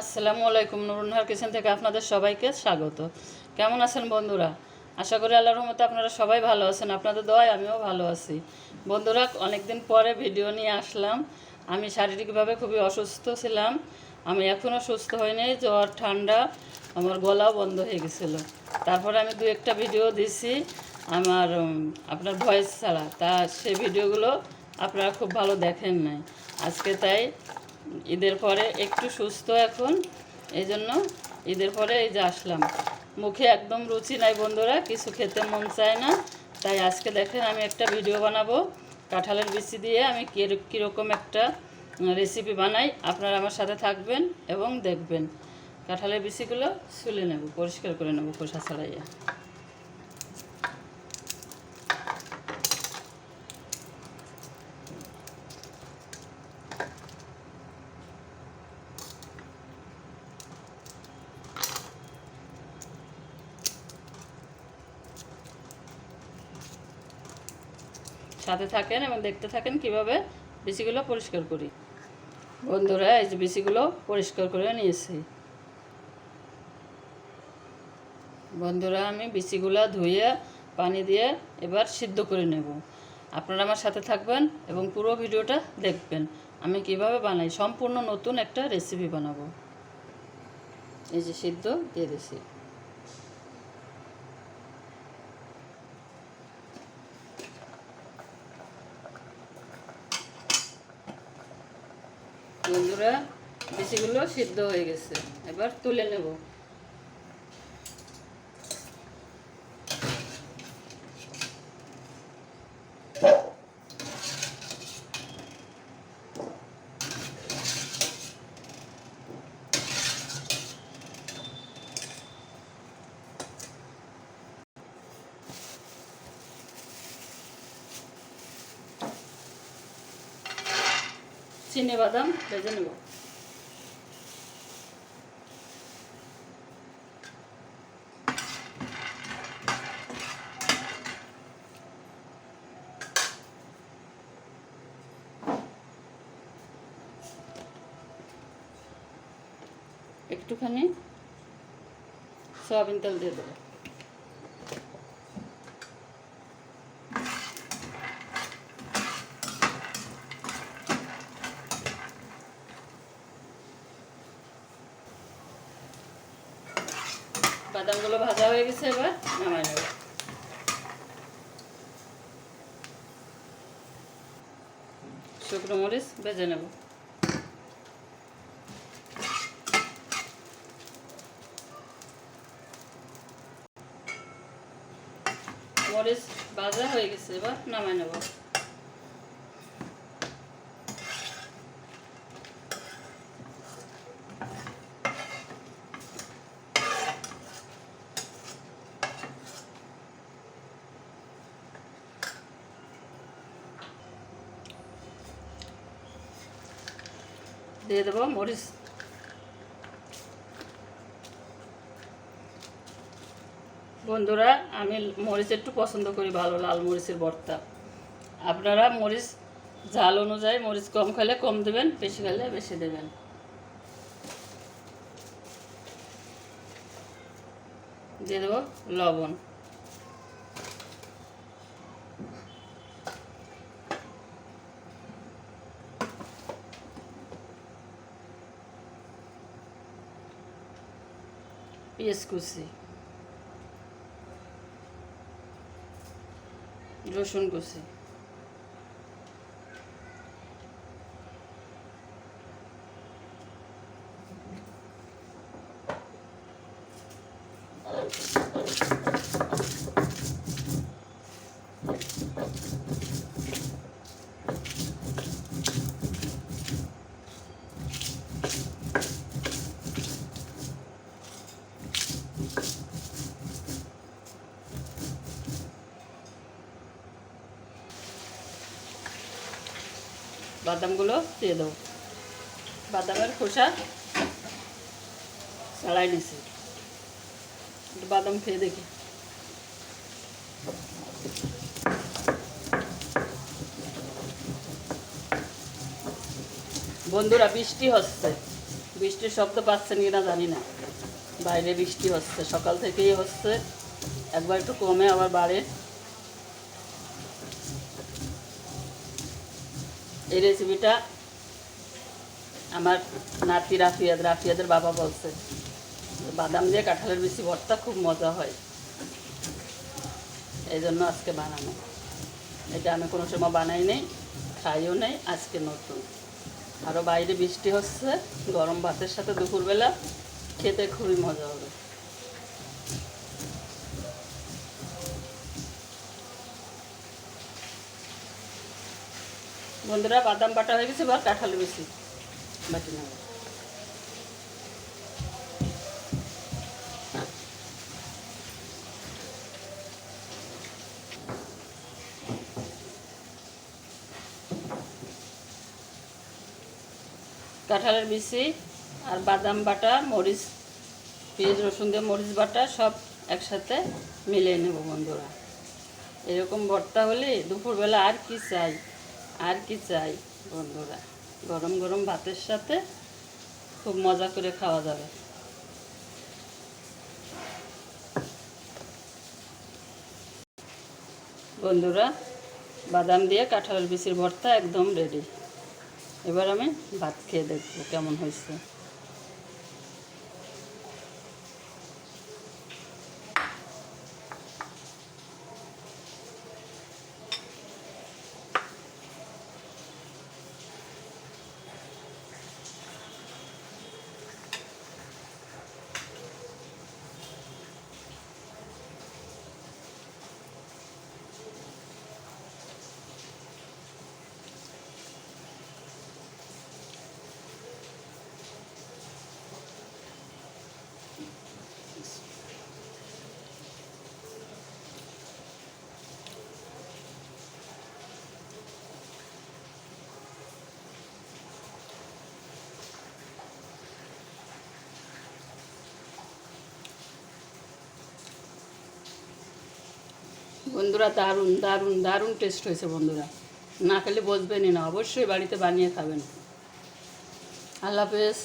আসসালামু আলাইকুম নুরুনহার কিচেন থেকে আপনাদের সবাইকে স্বাগত। কেমন আছেন বন্ধুরা? আশা করি আল্লাহর রহমতে আপনারা সবাই ভালো আছেন। আপনাদের দোয়ায় আমিও ভালো আছি। বন্ধুরা, অনেকদিন পরে ভিডিও নিয়ে আসলাম। আমি শারীরিকভাবে খুবই অসুস্থ ছিলাম। আমি এখনও সুস্থ হইনি, জ্বর, ঠান্ডা, আমার গলাও বন্ধ হয়ে গেছিল। তারপরে আমি দু একটা ভিডিও দিছি আমার আপনার ভয়েস ছাড়া। তা সেই ভিডিওগুলো আপনারা খুব ভালো দেখেন নাই। আজকে তাই ঈদের পরে একটু সুস্থ এখন এই জন্য ঈদের পরে এই যে আসলাম। মুখে একদম রুচি নাই বন্ধুরা, কিছু খেতে মন চায় না, তাই আজকে দেখেন আমি একটা ভিডিও বানাবো। কাঁঠালের বিচি দিয়ে আমি কির- কীরকম একটা রেসিপি বানাই, আপনারা আমার সাথে থাকবেন এবং দেখবেন। কাঁঠালের বিচিগুলো ছুলে নেব, পরিষ্কার করে নেব খোসা ছাড়াইয়া। সাথে থাকেন এবং দেখতে থাকেন কীভাবে বিচিগুলো পরিষ্কার করি। বন্ধুরা, এই যে বিচিগুলো পরিষ্কার করে নিয়েছি। বন্ধুরা, আমি বিচিগুলো ধুয়ে পানি দিয়ে এবার সিদ্ধ করে নেব। আপনারা আমার সাথে থাকবেন এবং পুরো ভিডিওটা দেখবেন। আমি কীভাবে বানাই, সম্পূর্ণ নতুন একটা রেসিপি বানাবো। এই যে সিদ্ধ দিয়ে দিছি। বন্ধুরা বিচিগুলো সিদ্ধ হয়ে গেছে। এবার তুলে নেব। চিনি বাদাম ভেজে নেব। একটুখানি সয়াবিন তেল দিয়ে দেবো। বাদামগুলো ভাজা হয়ে গেছে এবার, নামাই নেব। শুকনো মরিচ ভেজে নেব। মরিচ ভাজা হয়ে গেছে এবার, নামাই নেব। দিয়ে দেবো মরিচ। বন্ধুরা, আমি মরিচ একটু পছন্দ করি, ভালো লাল মরিচের ভর্তা। আপনারা মরিচ ঝাল অনুযায়ী মরিচ কম খেলে কম দেবেন, বেশি খেলে বেশি দেবেন। দিয়ে দেবো লবণ। পেঁয়াজ কুচি রসুন কুচি বাদামগুলো দিয়ে দেবো। বাদামের খোসা ছাড়াই নিছি। বাদাম খেয়ে দেখি। বন্ধুরা, বৃষ্টি হচ্ছে। বৃষ্টির শব্দ পাচ্ছেন কিনা জানি না। বাইরে বৃষ্টি হচ্ছে, সকাল থেকেই হচ্ছে। একবার একটু কমে, আবার বাড়ে। এই রেসিপিটা আমার নাতি রাফিয়াদ, রাফিয়াদের বাবা বলছে। বাদাম দিয়ে কাঁঠালের বেশি ভর্তা খুব মজা হয়। এই জন্য আজকে বানানো। এটা আমি কোনো সময় বানাই নেই, খাইও নেই, আজকে নতুন। আরও বাইরে বৃষ্টি হচ্ছে, গরম ভাতের সাথে দুপুরবেলা খেতে খুবই মজা হবে। বন্ধুরা, বাদাম বাটা হয়ে গেছে বা কাঁঠালে বেশি। বাটি নেব। কাঁঠালের বিচি আর বাদাম বাটা, মরিচ, পেঁয়াজ, রসুন দিয়ে মরিচ বাটা সব একসাথে মিলিয়ে নেব বন্ধুরা। এরকম ভর্তা হলে দুপুরবেলা আর কি চাই? আর কি চাই, বন্ধুরা? গরম গরম ভাতের সাথে খুব মজা করে খাওয়া যাবে। বন্ধুরা, বাদাম দিয়ে কাঁঠালের বিচির ভর্তা একদম রেডি এবার আমি ভাত খেয়ে দেখব কেমন হয়েছে। বন্ধুরা, দারুণ দারুণ দারুণ টেস্ট হয়েছে বন্ধুরা। না খেলে বসবেনই না, অবশ্যই বাড়িতে বানিয়ে খাবেন। আল্লাহ হাফেজ।